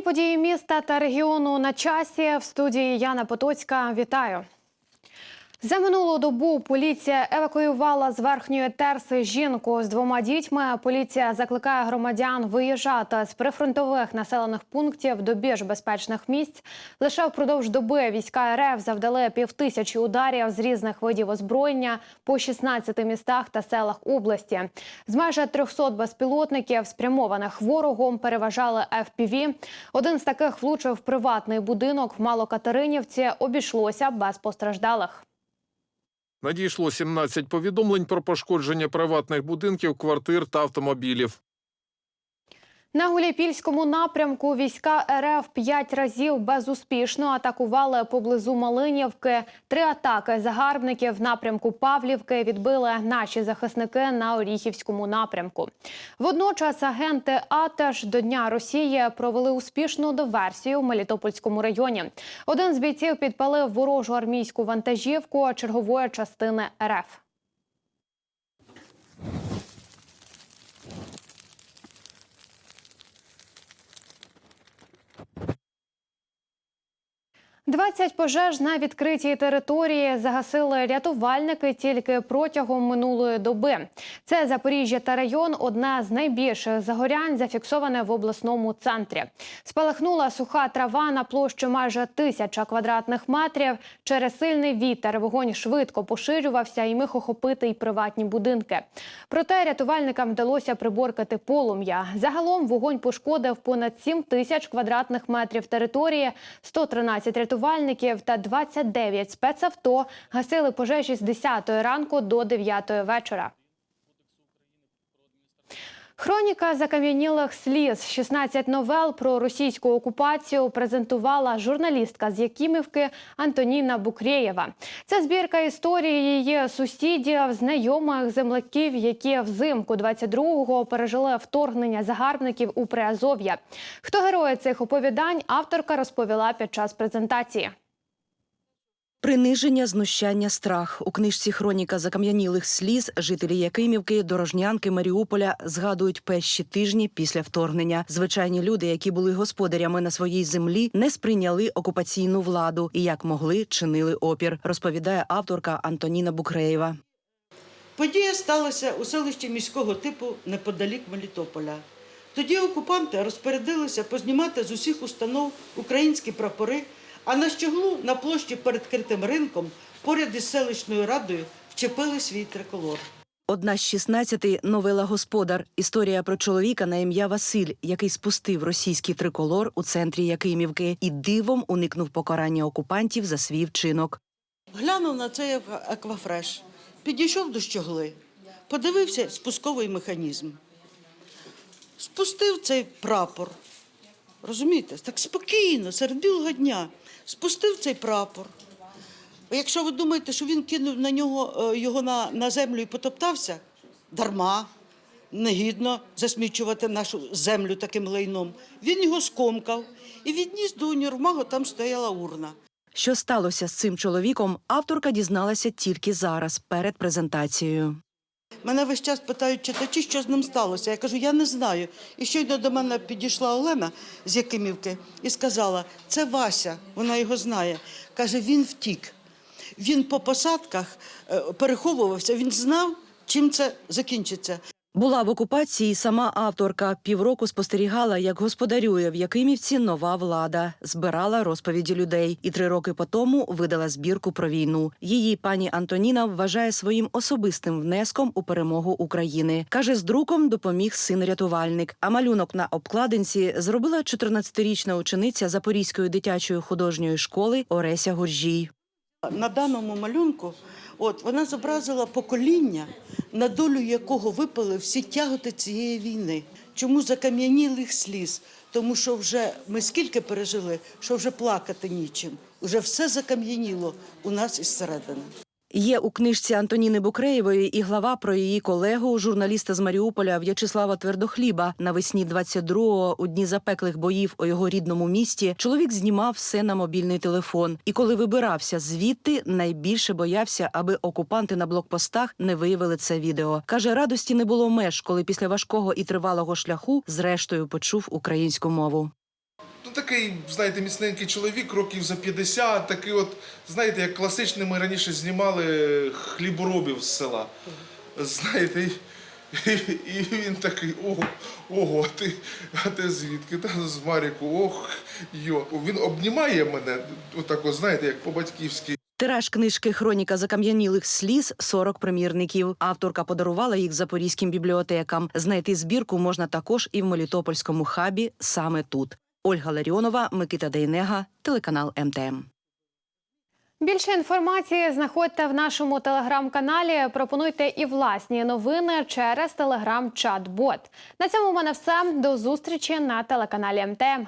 події міста та регіону на часі в студії Яна Потоцька. Вітаю. За минулу добу поліція евакуювала з верхньої терси жінку з двома дітьми. Поліція закликає громадян виїжджати з прифронтових населених пунктів до більш безпечних місць. Лише впродовж доби війська РФ завдали півтисячі ударів з різних видів озброєння по 16 містах та селах області. З майже 300 безпілотників, спрямованих ворогом, переважали FPV. Один з таких влучив приватний будинок в Малокатеринівці. Обійшлося без постраждалих. Надійшло 17 повідомлень про пошкодження приватних будинків, квартир та автомобілів. На Гуляйпільському напрямку війська РФ п'ять разів безуспішно атакували поблизу Малинівки. Три атаки загарбників напрямку Павлівки відбили наші захисники на Оріхівському напрямку. Водночас агенти АТЕШ до Дня Росії провели успішну диверсію в Мелітопольському районі. Один з бійців підпалив ворожу армійську вантажівку чергової частини РФ. Двадцять пожеж на відкритій території загасили рятувальники тільки протягом минулої доби. Це Запоріжжя та район одне з найбільших загорянь, зафіксоване в обласному центрі. Спалахнула суха трава на площі майже тисяча квадратних метрів. Через сильний вітер вогонь швидко поширювався і міг охопити й приватні будинки. Проте рятувальникам вдалося приборкати полум'я. Загалом вогонь пошкодив понад 7 тисяч квадратних метрів території, 113 рятувальників та 29 спецавто гасили пожежі з 10 ранку до 9 вечора. Хроніка закам'янілих сліз 16 новел про російську окупацію презентувала журналістка з Якимівки Антоніна Букреєва. Це збірка історії її сусідів, знайомих земляків, які взимку 22-го пережили вторгнення загарбників у Приазов'я. Хто герої цих оповідань, авторка розповіла під час презентації. Приниження, знущання, страх у книжці Хроніка закам'янілих сліз жителі Якимівки, Дорожнянки, Маріуполя згадують перші тижні після вторгнення. Звичайні люди, які були господарями на своїй землі, не сприйняли окупаційну владу і як могли чинили опір. Розповідає авторка Антоніна Букреєва. Подія сталася у селищі міського типу неподалік Мелітополя. Тоді окупанти розпорядилися познімати з усіх установ українські прапори, а на щоглу на площі перед критим ринком поряд із селищною радою вчепили свій триколор. Одна з 16 – новела Господар. Історія про чоловіка на ім'я Василь, який спустив російський триколор у центрі Якимівки і дивом уникнув покарання окупантів за свій вчинок. Глянув на цей аква- аквафреш, підійшов до щогли, подивився спусковий механізм. Спустив цей прапор. Розумієте, так спокійно, серед білого дня. Спустив цей прапор. Якщо ви думаєте, що він кинув на нього е, його на, на землю і потоптався, дарма, негідно засмічувати нашу землю таким лайном. Він його скомкав і відніс до універмагу, там стояла урна. Що сталося з цим чоловіком, авторка дізналася тільки зараз, перед презентацією. Мене весь час питають читачі, що з ним сталося. Я кажу, я не знаю. І щойно до мене підійшла Олена з Якимівки і сказала: це Вася, вона його знає. Каже, він втік. Він по посадках е, переховувався, він знав, чим це закінчиться. Була в окупації сама авторка. Півроку спостерігала, як господарює в Якимівці нова влада, збирала розповіді людей. І три роки по тому видала збірку про війну. Її пані Антоніна вважає своїм особистим внеском у перемогу України. каже, з друком допоміг син-рятувальник. А малюнок на обкладинці зробила 14-річна учениця Запорізької дитячої художньої школи Ореся Гуржій. На даному малюнку от, вона зобразила покоління, на долю якого випали всі тяготи цієї війни. Чому закам'янілих сліз? Тому що вже ми скільки пережили, що вже плакати нічим. Уже все закам'яніло у нас із середини. Є у книжці Антоніни Букреєвої і глава про її колегу, журналіста з Маріуполя В'ячеслава Твердохліба. Навесні 22-го, у дні запеклих боїв у його рідному місті, чоловік знімав все на мобільний телефон. І коли вибирався звідти, найбільше боявся, аби окупанти на блокпостах не виявили це відео. Каже, радості не було меж, коли після важкого і тривалого шляху зрештою почув українську мову. Ну такий, знаєте, міцненький чоловік, років за 50, такий от, знаєте, як класичний ми раніше знімали хліборобів з села. Знаєте, і, і він такий, ого, ого, ти, а ти звідки? Та з Маріку, ох, йо. Він обнімає мене, отак, от, знаєте, як по-батьківськи. Тираж книжки Хроніка закам'янілих сліз 40 примірників. Авторка подарувала їх запорізьким бібліотекам. Знайти збірку можна також і в Мелітопольському хабі саме тут. Ольга Ларіонова, Микита Дейнега, телеканал МТМ. Більше інформації знаходьте в нашому телеграм-каналі. Пропонуйте і власні новини через телеграм-чат-бот. На цьому в мене все. До зустрічі на телеканалі МТМ.